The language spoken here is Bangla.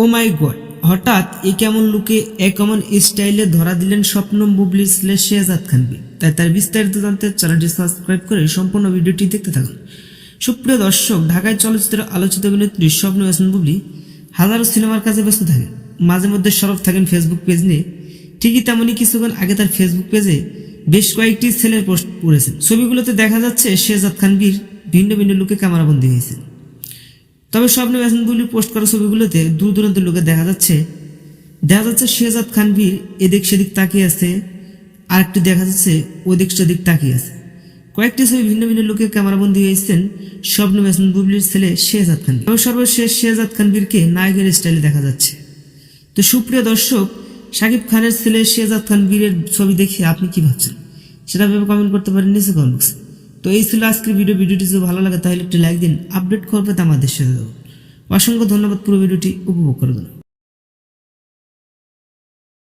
ও মাই গড, হঠাৎ এ কেমন লুকে এক কেমন স্টাইলে ধরা দিলেন স্বপ্ন বুবলি স্লেশ শেহজাদ খানবি তাই তার বিস্তারিত জানতে চ্যানেলটি সাবস্ক্রাইব করে সম্পূর্ণ ভিডিওটি দেখতে থাকুন। সুপ্রিয় দর্শক, ঢাকায় চলচ্চিত্রের আলোচিত অভিনেত্রী স্বপ্ন হাসান বুবলি হাজারো সিনেমার কাজে ব্যস্ত থাকেন। মাঝে মধ্যে সরব থাকেন ফেসবুক পেজ নিয়ে। ঠিকই তেমনই কিছুক্ষণ আগে তার ফেসবুক পেজে বেশ কয়েকটি ছেলের পোস্ট করেছেন ছবিগুলোতে দেখা যাচ্ছে শেহজাদ খানবীর ভিন্ন ভিন্ন লুকে ক্যামেরাবন্দি হয়েছে তবে স্বপ্ন ব্যাসনগুলি পোস্ট করা ছবিগুলোতে দূর দূরান্তের লোকে দেখা যাচ্ছে। দেখা যাচ্ছে শেহজাদ খানবীর এদিক সেদিক তাকিয়ে আছে আর একটি দেখা যাচ্ছে ওদিক সেদিক তাকিয়ে আছে। কয়েকটি ছবি ভিন্ন ভিন্ন লোকে ক্যামেরাবন্দি হয়েছেন স্বপ্ন ব্যাসন বুবলির ছেলে শেহজাদ খান তবে সর্বশেষ শেহজাদ খানবীরকে নায়কের স্টাইলে দেখা যাচ্ছে। তো সুপ্রিয় দর্শক শাকিব খানের ছেলে শেহজাদ খান বীরের ছবি দেখে আপনি কি ভাবছেন? সেটা ভেবে কমেন্ট করতে পারেন নিচে কমেন্ট বক্সে তো এই ছিল আজকের ভিডিও ভিডিওটি যদি ভালো লাগে, তাহলে একটি লাইক দিন। আপডেট করবে আমাদের সাথে। অসংখ্য ধন্যবাদ পুরো ভিডিওটি উপভোগ করে